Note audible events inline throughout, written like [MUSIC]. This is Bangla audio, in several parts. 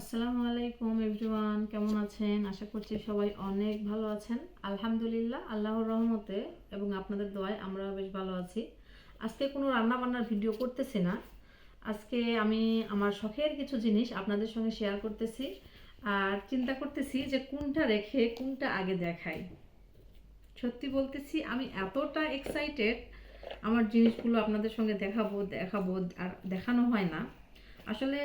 আসসালামু আলাইকুম এভরিওয়ান কেমন আছেন? আশা করছি সবাই অনেক ভালো আছেন। আলহামদুলিল্লাহ, আল্লাহর রহমতে এবং আপনাদের দোয়ায় আমরাও বেশ ভালো আছি। আজকে কোনো রান্না বান্নার ভিডিও করতেছি না। আজকে আমি আমার শখের কিছু জিনিস আপনাদের সঙ্গে শেয়ার করতেছি আর চিন্তা করতেছি যে কোনটা রেখে কোনটা আগে দেখাই। সত্যি বলতেছি, আমি এতটা এক্সাইটেড আমার জিনিসগুলো আপনাদের সঙ্গে দেখাবো দেখাবো আর দেখানো হয় না। আসলে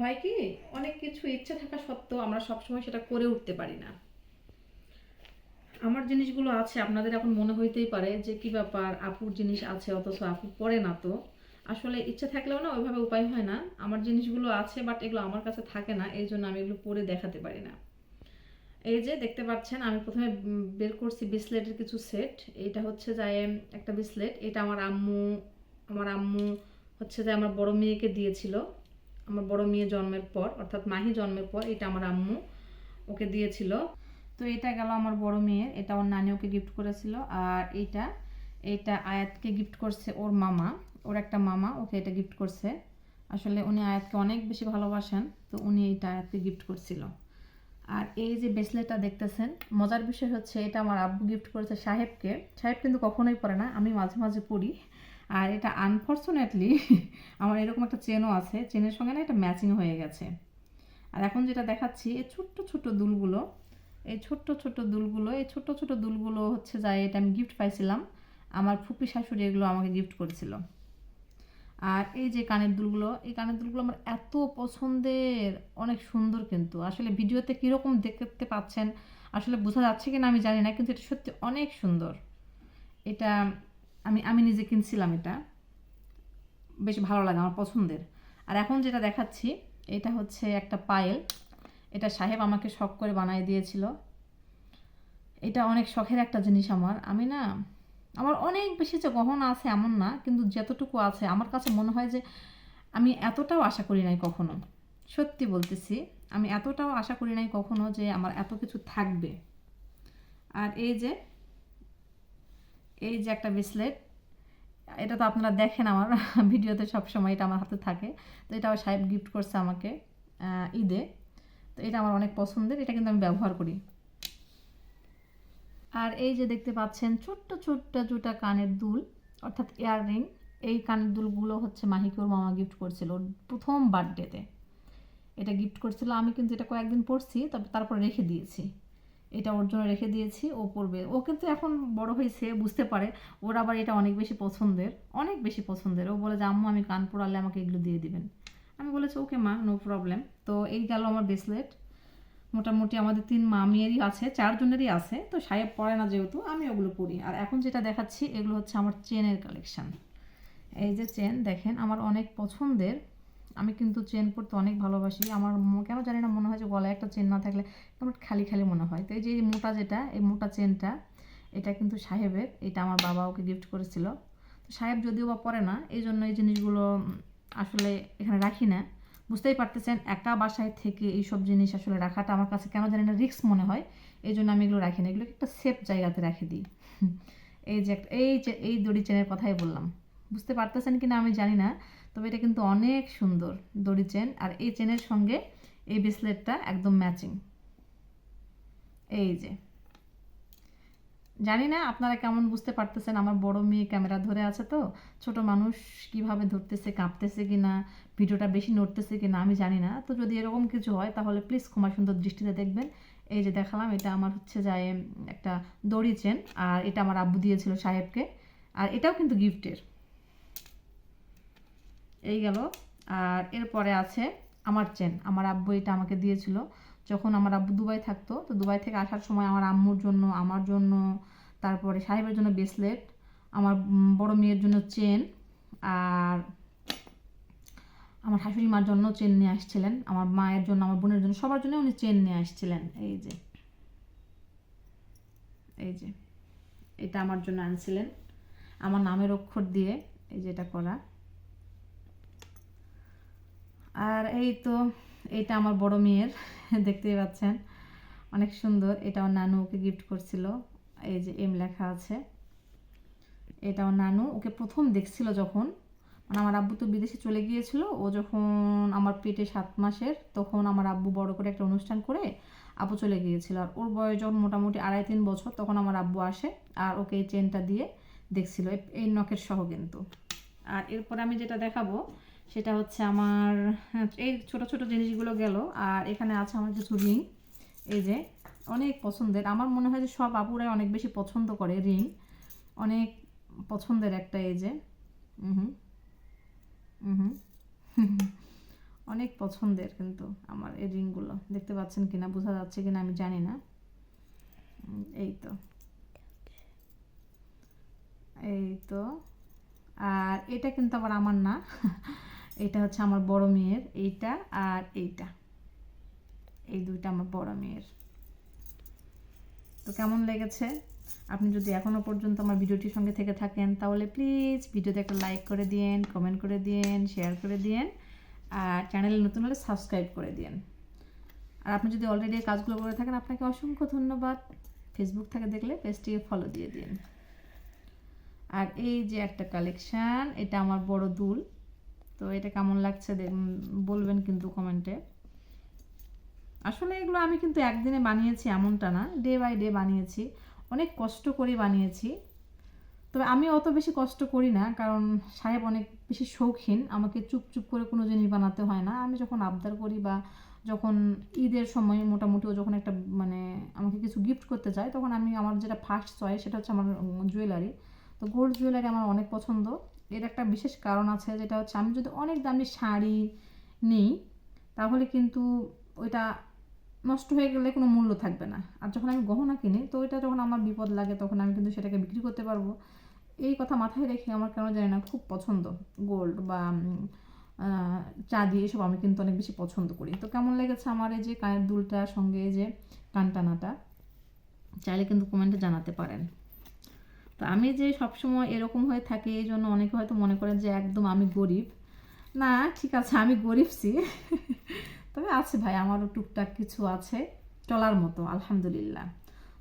হয় কি, অনেক কিছু ইচ্ছা থাকা সত্ত্বেও আমরা সবসময় সেটা করে উঠতে পারি না। আমার জিনিসগুলো আছে, আপনাদের এখন মনে হইতেই পারে যে কি ব্যাপার, আপুর জিনিস আছে, অথচ আপু পরে না তো। আসলে ইচ্ছা থাকলেও না ওইভাবে উপায় হয় না। আমার জিনিসগুলো আছে বাট এগুলো আমার কাছে থাকে না, এই জন্য আমি এগুলো পরে দেখাতে পারি না। এই যে দেখতে পাচ্ছেন, আমি প্রথমে বের করছি বিসলেটের কিছু সেট। এটা হচ্ছে যায় একটা বিসলেট। এটা আমার আম্মু আমার আম্মু হচ্ছে যে আমার বড় মেয়েকে দিয়েছিল। আমার বড় মেয়ে জন্মের পর, অর্থাৎ মাহি জন্মের পর এটা আমার আম্মু ওকে দিয়েছিল। তো এটা গেল আমার বড় মেয়ের, এটা ওর নানি ওকে গিফট করেছিল আর এইটা এইটা আয়াতকে গিফট করছে ওর মামা, ওর একটা মামা ওকে এটা গিফট করছে। আসলে উনি আয়াতকে অনেক বেশি ভালোবাসেন, তো উনি এইটা আয়াতকে গিফট করছিল। আর এই যে ব্রেসলেটটা দেখতেছেন, মজার বিষয় হচ্ছে এটা আমার আব্বু গিফট করেছে সাহেবকে। সাহেব কিন্তু কখনোই পরে না, আমি মাঝে মাঝে পরি। আর এটা আনফর্চুনেটলি [LAUGHS] আমার এরকম একটা চেনও আছে চেনের সঙ্গে না এটা ম্যাচিং হয়ে গেছে। আর এখন যেটা দেখাচ্ছি, এই ছোট্ট ছোট্ট দুলগুলো, এই ছোট্ট ছোট্ট দুলগুলো, এই ছোট্ট ছোট্ট দুলগুলো হচ্ছে যায় এটা আমি গিফট পাইছিলাম, আমার ফুপি শাশুড়ি এগুলো আমাকে গিফট করেছিল। আর এই যে কানের দুলগুলো, এই কানের দুলগুলো আমার এত পছন্দের, অনেক সুন্দর কিন্তু। আসলে ভিডিওতে কীরকম দেখতে পাচ্ছেন, আসলে বোঝা যাচ্ছে কিনা আমি জানি না, কিন্তু এটা সত্যি অনেক সুন্দর। এটা আমি আমি নিজে কিনছিলাম এটা। বেশ ভালো লাগে আমার পছন্দের। আর এখন যেটা দেখাচ্ছি, এটা হচ্ছে একটা পায়েল। এটা সাহেব আমাকে শখ করে বানিয়ে দিয়েছিল। এটা অনেক শখের একটা জিনিস আমার। আমি না, আমার অনেক বেশি যে গহনা আছে এমন না, কিন্তু যতটুকু আছে, আমার কাছে মনে হয় যে আমি এতটাও আশা করি নাই কখনো। সত্যি বলতেছি, আমি এতটাও আশা করি নাই কখনো যে আমার এত কিছু থাকবে। আর এই যে এই যে একটা ব্রেসলেট এটা তো আপনারা দেখেন আমার [LAUGHS] ভিডিওতে সবসময় এটা আমার হাতে থাকে। তো এটা আমার সাহেব গিফট করছে আমাকে ঈদে। তো এটা আমার অনেক পছন্দের, এটা কিন্তু আমি ব্যবহার করি। আর এই যে দেখতে পাচ্ছেন, ছোট্ট ছোট্ট দুটা কানের দুল, অর্থাৎ ইয়াররিং এই কানের দুলগুলো হচ্ছে মাহিকে ওর মামা গিফট করছিল প্রথম বার্থডেতে এটা গিফট করছিল, আমি কিন্তু এটা কয়েকদিন পরছি, তবে তারপর রেখে দিয়েছি। এটা ওর জন্য রেখে দিয়েছি, ও পরবে ও কিন্তু এখন বড় হয়েছে, বুঝতে পারে। ওর আবার এটা অনেক বেশি পছন্দের, অনেক বেশি পছন্দের। ও বলে যে, আম্মু, আমি কান পড়ালে আমাকে এগুলো দিয়ে দিবেন। আমি বলেছি, ওকে মা নো প্রবলেম তো এই গেল আমার ব্রেসলেট মোটামুটি আমাদের তিন মামিয়েরই আছে, চারজনেরই আছে। তো সাহেব পরে না যেহেতু, আমি ওগুলো পরি। আর এখন যেটা দেখাচ্ছি, এগুলো হচ্ছে আমার চেনের কালেকশান এই যে চেন দেখেন, আমার অনেক পছন্দের। আমি কিন্তু চেন পরতে অনেক ভালোবাসি। আমার কেন জানি না মনে হয় যে গলায় একটা চেন না থাকলে কেমন খালি খালি মনে হয়। তো এই যে মোটা যেটা, এই মোটা চেনটা, এটা কিন্তু সাহেবের, এটা আমার বাবা ওকে গিফট করেছিল। তো সাহেব যদিও বা পরে না এই জন্য এই জিনিসগুলো আসলে এখানে রাখি না। বুঝতেই পারতেছেন, একা বাসায় থেকে এইসব জিনিস আসলে রাখাটা আমার কাছে কেন জানি না রিস্ক মনে হয়। এই জন্য আমি এগুলো রাখি না এগুলো একটা সেফ জায়গাতে রেখে দিই। এই যে এই এই দড়ি চেনের কথাই বললাম। বুঝতে পারতেছেন কিনা আমি জানি না। তবে এটা কিন্তু অনেক সুন্দর দড়ি চেন আর এই চেনের সঙ্গে এই ব্রেসলেটটা একদম ম্যাচিং এই যে। জানি না আপনারা কেমন বুঝতে পারতেছেন, আমার বড় মেয়ে ক্যামেরা ধরে আছে তো, ছোট মানুষ কীভাবে ধরতেছে, কাঁপতেছে কি না ভিডিওটা বেশি নড়তেছে কি না আমি জানি না। তো যদি এরকম কিছু হয়, তাহলে প্লিজ ক্ষমা সুন্দর দৃষ্টিতে দেখবেন। এই যে দেখালাম, এটা আমার হচ্ছে যায় একটা দড়ি চেন আর এটা আমার আব্বু দিয়েছিল সাহেবকে, আর এটাও কিন্তু গিফটের এই গেল। আর এরপরে আছে আমার চেন আমার আব্বু এটা আমাকে দিয়েছিল। যখন আমার আব্বু দুবাই থাকতো, তো দুবাই থেকে আসার সময় আমার আম্মুর জন্য, আমার জন্য, তারপরে সাহেবের জন্য ব্রেসলেট আমার বড় মেয়ের জন্য চেন আর আমার শাশুড়ি মার জন্য চেন নিয়ে আসছিলেন। আমার মায়ের জন্য, আমার বোনের জন্য, সবার জন্য উনি চেন নিয়ে আসছিলেন। এই যে। এই যে। এটা আমার জন্য আনছিলেন। আমার নামের অক্ষর দিয়ে এই যে এটা করা। আর এই তো, এটা আমার বড় মেয়ের, [LAUGHS] দেখতেই পাচ্ছেন। অনেক সুন্দর এটা নানু ওকে গিফট করছিল। এই যে এম লেখা আছে। এটা নানু, ওকে প্রথম দেখছিল যখন। মানে আমার আব্বু তো বিদেশে চলে গিয়েছিল, ও যখন আমার পেটে সাত মাসের, তখন আমার আব্বু বড় করে একটা অনুষ্ঠান করে আব্বু চলে গিয়েছিল। আর ওর বয়স যখন মোটামুটি আড়াই তিন বছর, তখন আমার আব্বু আসে আর ওকে এই চেনটা দিয়ে দেখছিল। এই নখের সহ কিন্তু। আর এরপরে আমি যেটা দেখাবো সেটা হচ্ছে আমার হ্যাঁ, এই ছোট ছোট জিনিসগুলো গেল। আর এখানে আছে আমার কিছু রিং। এই যে অনেক পছন্দের। আমার মনে হয় যে সব আপুরাই অনেক বেশি পছন্দ করে রিং। অনেক পছন্দের একটা এই যে হুম হুম। [LAUGHS] অনেক পছন্দের কিন্তু আমার এই রিংগুলো। দেখতে পাচ্ছেন কিনা বোঝা যাচ্ছে কিনা আমি জানি না। এই তো। এই তো। আর এটা কিন্তু আবার আমার না। [LAUGHS] এটা হচ্ছে আমার বড় মেয়ের, এইটা আর এইটা। এই দুইটা আমার বড় মেয়ের। তো কেমন লেগেছে? আপনি যদি এখনও পর্যন্ত আমার ভিডিওটির সঙ্গে থেকে থাকেন, তাহলে প্লিজ ভিডিওতে একটা লাইক করে দিন কমেন্ট করে দিন শেয়ার করে দিন আর চ্যানেলে নতুন হলে সাবস্ক্রাইব করে দিন আর আপনি যদি অলরেডি এই কাজগুলো করে থাকেন, আপনাকে অসংখ্য ধন্যবাদ। ফেসবুক থেকে দেখলে পেজটিকে ফলো দিয়ে দিন। আর এই যে একটা কালেকশান এটা আমার বড় দুল। তো এটা কেমন লাগছে বলবেন কিন্তু কমেন্টে আসলে এগুলো আমি কিন্তু একদিনে বানিয়েছি এমনটা না ডে বাই ডে বানিয়েছি। অনেক কষ্ট করে বানিয়েছি। তবে আমি অত বেশি কষ্ট করি না, কারণ সাহেব অনেক বেশি শৌখিন, আমাকে চুপ চুপ করে কোনো জিনিস বানাতে হয় না। আমি যখন আবদার করি বা যখন ঈদের সময় মোটামুটি ও যখন একটা মানে আমাকে কিছু গিফট করতে চায় তখন আমি আমার যেটা ফার্স্ট চয়েস সেটা হচ্ছে আমার জুয়েলারি তো গোল্ড জুয়েলারি আমার অনেক পছন্দ। এর একটা বিশেষ কারণ আছে, যেটা হচ্ছে আমি যদি অনেক দামি শাড়ি নিই, তাহলে কিন্তু ওইটা নষ্ট হয়ে গেলে কোনো মূল্য থাকবে না। আর যখন আমি গহনা কিনি, তো ওইটা যখন আমার বিপদ লাগে, তখন আমি কিন্তু সেটাকে বিক্রি করতে পারব। এই কথা মাথায় রেখে আমার কেন জানি না খুব পছন্দ। গোল্ড বা চাঁদি এসব আমি কিন্তু অনেক বেশি পছন্দ করি। তো কেমন লেগেছে আমার এই যে কানের দুলটার সঙ্গে এই যে কানটানাটা? চাইলে কিন্তু কমেন্টে জানাতে পারেন। তো আমি যে সবসময় এরকম হয়ে থাকি, এই জন্য অনেকে হয়তো মনে করেন যে একদম আমি গরিব। না, ঠিক আছে, আমি গরিব গরিবছি তবে আছে ভাই, আমারও টুকটাক কিছু আছে, চলার মতো, আলহামদুলিল্লাহ।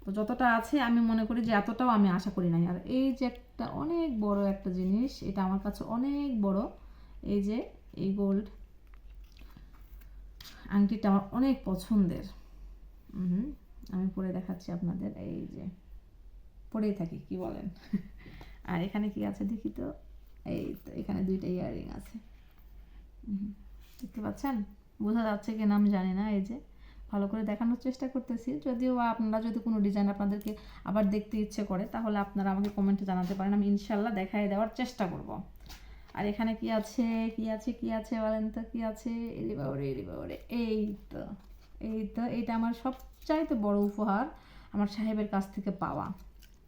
তো যতটা আছে, আমি মনে করি যে এতটাও আমি আশা করি নাই। আর এই যে একটা অনেক বড় একটা জিনিস, এটা আমার কাছে অনেক বড়, এই যে এই গোল্ড আংটিটা আমার অনেক পছন্দের। আমি পরে দেখাচ্ছি আপনাদের, এই যে। পরেই থাকি, কি বলেন? আর এখানে কি আছে দেখি তো? এই তো, এখানে দুইটা ইয়াররিং আছে। দেখতে পাচ্ছেন? বোঝা যাচ্ছে কিনা আমি জানি না, এই যে। ভালো করে দেখানোর চেষ্টা করতেছি। যদিও আপনারা যদি কোনো ডিজাইন আপনাদেরকে আবার দেখতে ইচ্ছে করে, তাহলে আপনারা আমাকে কমেন্টে জানাতে পারেন। আমি ইনশাল্লাহ দেখাই দেওয়ার চেষ্টা করব। আর এখানে কি আছে? কি আছে? কি আছে বলেন তো? কি আছে? এরি বাবারে এরি বাবারে, এই তো এই তো। এইটা আমার সবচাইতে বড় উপহার আমার সাহেবের কাছ থেকে পাওয়া।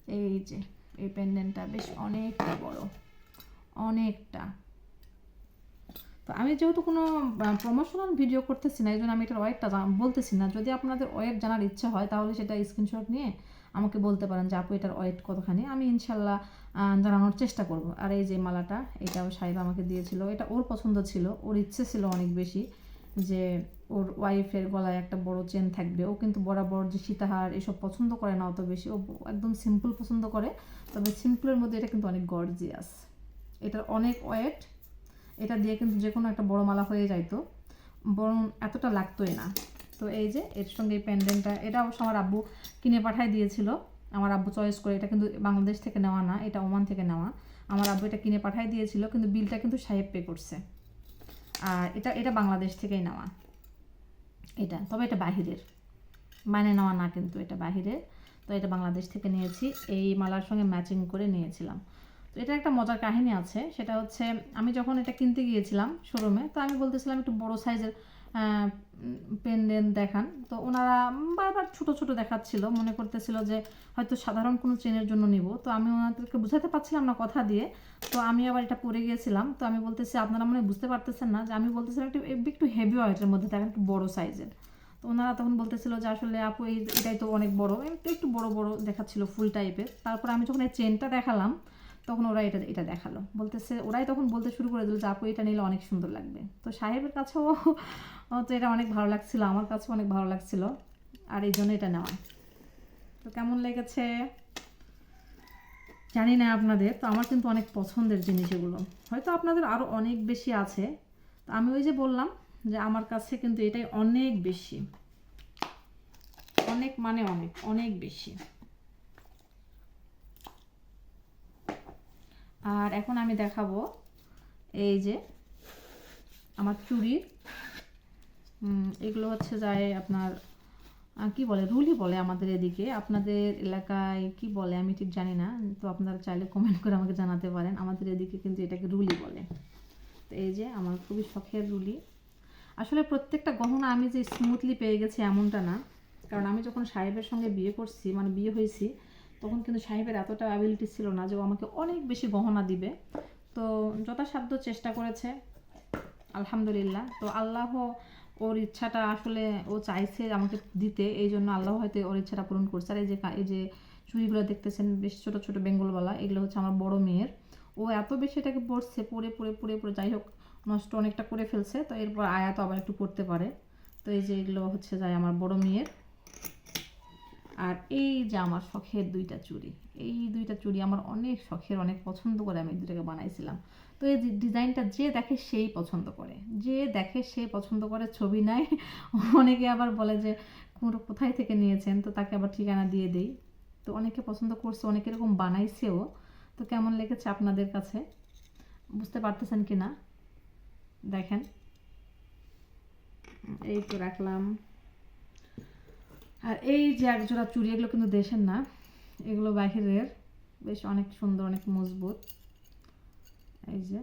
এই যে, এই পেন্ডেন্টটা বেশ অনেকটা বড়। অনেকটা। তো আমি যেহেতু কোনো প্রমোশনাল ভিডিও করতেছি না এই জন্য আমি এটার ওয়েটটা বলতেছি না। যদি আপনাদের ওয়েট জানার ইচ্ছা হয়, তাহলে সেটা স্ক্রিনশট নিয়ে আমাকে বলতে পারেন যে, আপু, এটার ওয়েট কতখানি? আমি ইনশাল্লাহ জানানোর চেষ্টা করব। আর এই যে মালাটা, এটাও সাহেব আমাকে দিয়েছিল। এটা ওর পছন্দ ছিল, ওর ইচ্ছে ছিল অনেক বেশি। যে ওর ওয়াইফের গলায় একটা বড় চেন থাকবে। ও কিন্তু বরাবর যে সীতাহার এসব পছন্দ করে না, অত বেশি। ও একদম সিম্পল পছন্দ করে। তবে সিম্পলের মধ্যে এটা কিন্তু অনেক গর্জিয়াস এটার অনেক ওয়েট এটা দিয়ে কিন্তু যে কোনো একটা বড় মালা হয়ে যাইতো বরং এতটা লাগতোই না। তো এই যে, এর সঙ্গে এই প্যান্ডেলটা এটা অবশ্য আমার আব্বু কিনে পাঠায় দিয়েছিল। আমার আব্বু চয়েস করে, এটা কিন্তু বাংলাদেশ থেকে নেওয়া না, এটা ওমান থেকে নেওয়া। আমার আব্বু এটা কিনে পাঠায় দিয়েছিল, কিন্তু বিলটা কিন্তু সাহেব পে করছে। আর এটা এটা বাংলাদেশ থেকেই নেওয়া। এটা, তবে এটা বাহিরের। মানে নেওয়া না কিন্তু, এটা বাহিরের। তো এটা বাংলাদেশ থেকে নিয়েছি। এই মালার সঙ্গে ম্যাচিং করে নিয়েছিলাম। এটা একটা মজার কাহিনী আছে। সেটা হচ্ছে, আমি যখন এটা কিনতে গিয়েছিলাম শোরুমে তো আমি বলতেছিলাম একটু বড় সাইজের পেন্ডেন্ট দেখান। তো ওনারা বারবার ছোট ছোট দেখাচ্ছিল, মনে করতেছিল যে হয়তো সাধারণ কোনো চেনের জন্য নিব। তো আমি ওনাদেরকে বুঝাতে পারছিলাম না কথা দিয়ে। তো আমি আবার এটা পরে গিয়েছিলাম। তো আমি বলতেছি, আপনারা মনে বুঝতে পারতেছেন না যে আমি বলতেছিলাম একটু একটু হেভি ওয়েটের মধ্যে দেখেন, একটু বড় সাইজের তো ওনারা তখন বলতেছিল যে, আসলে আপু, এই, এটাই তো অনেক বড়। একটু একটু বড় বড় দেখাচ্ছিল ফুল টাইপের তারপর আমি যখন এই চেনটা দেখালাম তখন ওরা এটা এটা দেখাল। বলতেছে, ওরাই তখন বলতে শুরু করে দিল যে, আপু, এটা নিলে অনেক সুন্দর লাগবে। তো সাহেবের কাছেও [LAUGHS] তো এটা অনেক ভালো লাগছিল, আমার কাছেও অনেক ভালো লাগছিল, আর এই জন্য এটা নেওয়া। তো কেমন লেগেছে? জানি না আপনাদের, তো আমার কিন্তু অনেক পছন্দের জিনিস এগুলো। হয়তো আপনাদের আরও অনেক বেশি আছে। তো আমি ওই যে বললাম যে, আমার কাছে কিন্তু এটাই অনেক বেশি। অনেক মানে অনেক অনেক বেশি। আর এখন আমি দেখাবো এই যে আমার চুড়ির এগুলো হচ্ছে যায় আপনার কি বলে, রুলি বলে আমাদের এদিকে। আপনাদের এলাকায় কি বলে আমি ঠিক জানি না, তো আপনারা চাইলে কমেন্ট করে আমাকে জানাতে পারেন। আমাদের এদিকে কিন্তু এটাকে রুলি বলে। তো এই যে আমার খুবই শখের রুলি। আসলে প্রত্যেকটা গহনা আমি যে স্মুথলি পেয়ে গেছি এমনটা না। কারণ আমি যখন সাহেবের সঙ্গে বিয়ে করছি মানে বিয়ে হয়েছি তখন কিন্তু সাহেবের এতটা অ্যাবিলিটি ছিল না যে ও আমাকে অনেক বেশি গহনা দিবে। তো যথাসাধ্য চেষ্টা করেছে, আলহামদুলিল্লাহ। তো আল্লাহ ওর ইচ্ছাটা আসলে ও চাইছে আমাকে দিতে, এই জন্য আল্লাহ হয়তো ওর ইচ্ছাটা পূরণ করছে। আর এই যে এই যে চুড়িগুলো দেখতেছেন, বেশ ছোটো ছোটো বেঙ্গলওয়ালা, এগুলো হচ্ছে আমার বড় মেয়ের। ও এত বেশি এটাকে পড়ছে পড়ে পড়ে পড়ে পড়ে যাই হোক, নষ্ট অনেকটা করে ফেলছে। তো এরপর আয়া তো আবার একটু করতে পারে। তো এই যে এগুলো হচ্ছে যায় আমার বড় মেয়ের। আর এই যে আমার শখের দুইটা চুড়ি, এই দুইটা চুড়ি আমার অনেক শখের, অনেক পছন্দ করে আমি দুটাকে বানাইছিলাম। তো এই ডিজাইনটা যে দেখে সেই পছন্দ করে। যে দেখে সে পছন্দ করে ছবি নাই। [LAUGHS] অনেকে আবার বলে যে কোনো কোথায় থেকে নিয়েছেন? তো তাকে আবার ঠিকানা দিয়ে দেই। তো অনেকে পছন্দ করছে, অনেকে এরকম বানাইছেও। তো কেমন লেগেছে আপনাদের কাছে? বুঝতে পারতেছেন কি না দেখেন। এই তো রাখলাম। আর এই যে একজোড়া চুড়ি এগুলো কিন্তু দেশের না। এগুলো বাহিরের। বেশ অনেক সুন্দর, অনেক মজবুত। এই যে।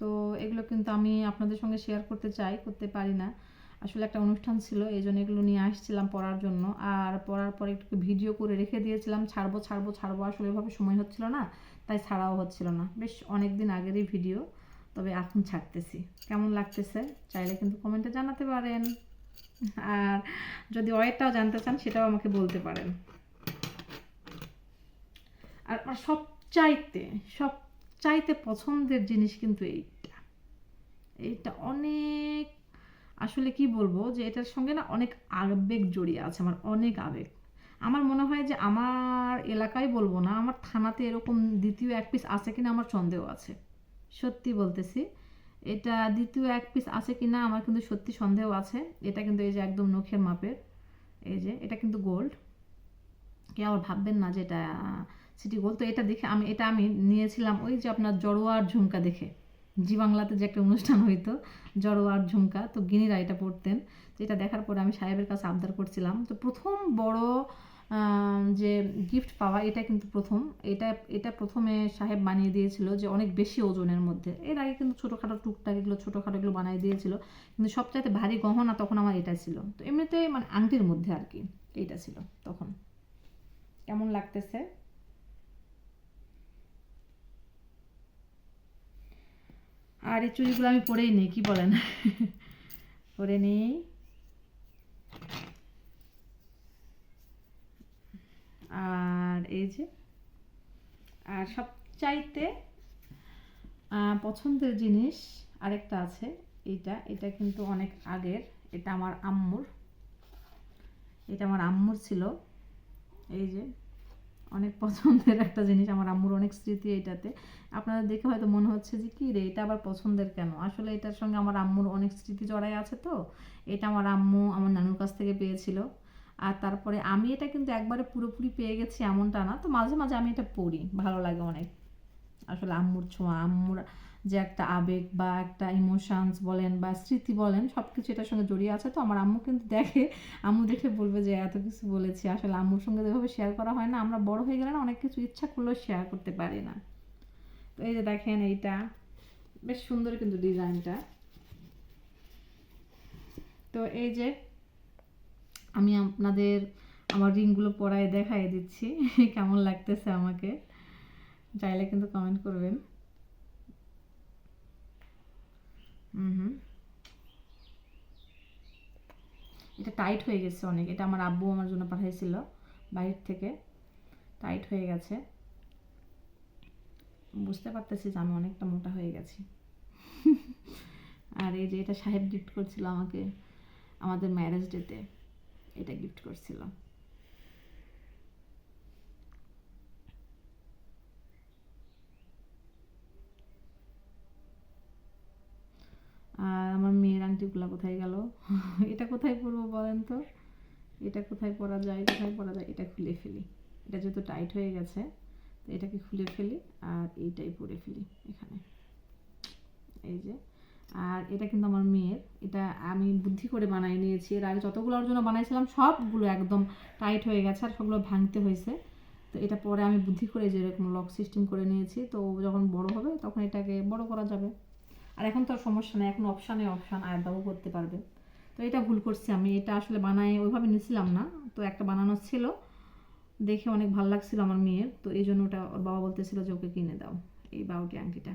তো এগুলো কিন্তু আমি আপনাদের সঙ্গে শেয়ার করতে চাই, করতে পারি না। আসলে একটা অনুষ্ঠান ছিল, এই জন্য এগুলো নিয়ে আসছিলাম পড়ার জন্য। আর পড়ার পরে একটু ভিডিও করে রেখে দিয়েছিলাম, ছাড়বো ছাড়বো ছাড়বো। আসলে এভাবে সময় হচ্ছিল না, তাই ছাড়াও হচ্ছিল না। বেশ অনেক দিন আগেরই ভিডিও, তবে এখন ছাড়তেছি। কেমন লাগতেছে? চাইলে কিন্তু কমেন্টে জানাতে পারেন। আর যদি ওয়েটটাও জানতে চান, সেটাও আমাকে বলতে পারেন। আর আমার সবচাইতে সবচাইতে পছন্দের জিনিস কিন্তু এইটা। এইটা অনেক, আসলে কি বলব যে এটার সঙ্গে না অনেক আবেগ জড়িয়ে আছে, আমার অনেক আবেগ। আমার মনে হয় যে আমার এলাকায় বলব না, আমার থানাতে এরকম দ্বিতীয় এক পিস আছে কিনা আমার সন্দেহ আছে। সত্যি বলতেছি এটা দ্বিতীয় এক পিস আছে কি না আমার কিন্তু সত্যি সন্দেহ আছে। এটা কিন্তু এই যে একদম নখের মাপের, এই যে, এটা কিন্তু গোল্ড কে আবার ভাববেন না যে এটা সিটি গোল্ড তো এটা দেখে আমি, এটা আমি নিয়েছিলাম ওই যে আপনার জড়োয়ার ঝুমকা দেখে। জি বাংলাতে যে একটা অনুষ্ঠান হইতো, জড়োয়ার ঝুমকা। তো গিনিরা এটা পড়তেন। তো এটা দেখার পরে আমি সাহেবের কাছে আবদার করছিলাম। তো প্রথম বড় যে গিফট পাওয়া, এটা কিন্তু প্রথম। এটা এটা প্রথমে সাহেব বানিয়ে দিয়েছিল যে অনেক বেশি ওজনের মধ্যে। এর আগে কিন্তু ছোটোখাটো টুকটাক এগুলো, ছোটোখাটো এগুলো বানিয়ে দিয়েছিল। কিন্তু সবচাইতে ভারী গহনা তখন আমার এটা ছিল। তো এমনিতে মানে আংটির মধ্যে আর কি, এইটা ছিল তখন। কেমন লাগতেছে? আর এই চুড়িগুলো আমি পরেই নেই, কি বলেন? পরে নেই আর এই যে। আর সবচাইতে পছন্দের জিনিস আরেকটা আছে, এইটা। এটা কিন্তু অনেক আগের। এটা আমার আম্মুর। এটা আমার আম্মুর ছিল। এই যে, অনেক পছন্দের একটা জিনিস আমার আম্মুর অনেক স্মৃতি এটাতে আপনাদের দেখে হয়তো মনে হচ্ছে যে, কি রে, এটা আবার পছন্দের কেন? আসলে এটার সঙ্গে আমার আম্মুর অনেক স্মৃতি জড়াই আছে তো। এটা আমার আম্মু আমার নানুর কাছ থেকে পেয়েছিল। আর তারপরে আমি এটা কিন্তু একবারে পুরোপুরি পেয়ে গেছি এমনটা না। তো মাঝে মাঝে আমি এটা পড়ি, ভালো লাগে অনেক। আসলে আম্মুর ছোঁয়া, আম্মুর যে একটা আবেগ বা একটা ইমোশনস বলেন বা স্মৃতি বলেন সব কিছু এটার সঙ্গে জড়িয়ে আছে। তো আমার আম্মু কিন্তু দেখে, আম্মু দেখে বলবে যে, এত কিছু বলেছি। আসলে আম্মুর সঙ্গে যেভাবে শেয়ার করা হয় না, আমরা বড় হয়ে গেলে না অনেক কিছু ইচ্ছা করলেও শেয়ার করতে পারি না। তো এই যে দেখেন এইটা, বেশ সুন্দর কিন্তু ডিজাইনটা। তো এই যে আমি আপনাদের আমার রিংগুলো পরায় দেখাই দিচ্ছি। [LAUGHS] কেমন লাগতেছে আমাকে? চাইলে কিন্তু কমেন্ট করবেন। হুম এটা টাইট হয়ে গেছে অনেক। এটা আমার আব্বু আমার জন্য পাঠাইছিল বাইরের থেকে। টাইট হয়ে গেছে। বুঝতে পারতেছি যে আমি অনেকটা মোটা হয়ে গেছি। [LAUGHS] আর এই যে এটা সাহেব গিফট করছিল আমাকে, আমাদের ম্যারেজ ডেতে এটা গিফট করছিল আর আমার মেয়ের আংটিগুলা কোথায় গেল? [LAUGHS] এটা কোথায় পরবো বলেন তো? এটা কোথায় পরা যায়, কোথায় পরা যায়, এটা খুলে ফেলি। এটা যেহেতু টাইট হয়ে গেছে, তো এটাকে খুলে ফেলি আর এইটাই পরে ফেলি এখানে। এই যে আর এটা কিন্তু আমার মেয়ের। এটা আমি বুদ্ধি করে বানিয়ে নিয়েছি। এর আগে যতগুলোর জন্য বানাইছিলাম, সবগুলো একদম টাইট হয়ে গেছে আর সবগুলো ভাঙতে হয়েছে। তো এটা পরে আমি বুদ্ধি করে যেরকম লক সিস্টেম করে নিয়েছি। তো যখন বড় হবে তখন এটাকে বড় করা যাবে। আর এখন তো আর সমস্যা নেই, এখন অপশানে অপশান আয়াতবাবু করতে পারবে। তো এটা ভুল করছি আমি। এটা আসলে বানাই ওইভাবে নিছিলাম না। তো একটা বানানো ছিল। দেখে অনেক ভালো লাগছিল আমার মেয়ের। তো এই জন্য ওটা ওর বাবা বলতেছিল যে ওকে কিনে দাও। এই বাউটি আংটিটা।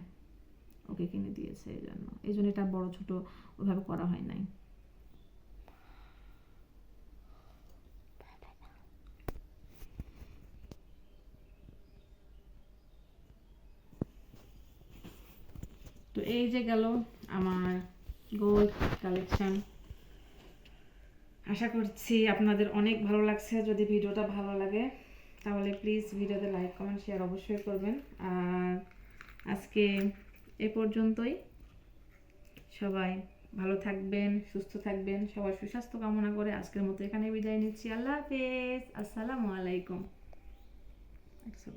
ওকে কিনে দিয়েছে এই জন্য এই জন্য এটা বড় ছোট ওইভাবে করা হয় নাই। তো এই যে গেল আমার গোল্ড কালেকশন আশা করছি আপনাদের অনেক ভালো লাগছে। যদি ভিডিওটা ভালো লাগে, তাহলে প্লিজ ভিডিওতে লাইক কমেন্ট শেয়ার অবশ্যই করবেন। আর আজকে এ পর্যন্তই। সবাই ভালো থাকবেন, সুস্থ থাকবেন, সবার সুস্বাস্থ্য কামনা করে আজকের মতো এখানে বিদায় নিচ্ছি। আল্লাহ হাফেজ। আসসালামু আলাইকুম। একশো।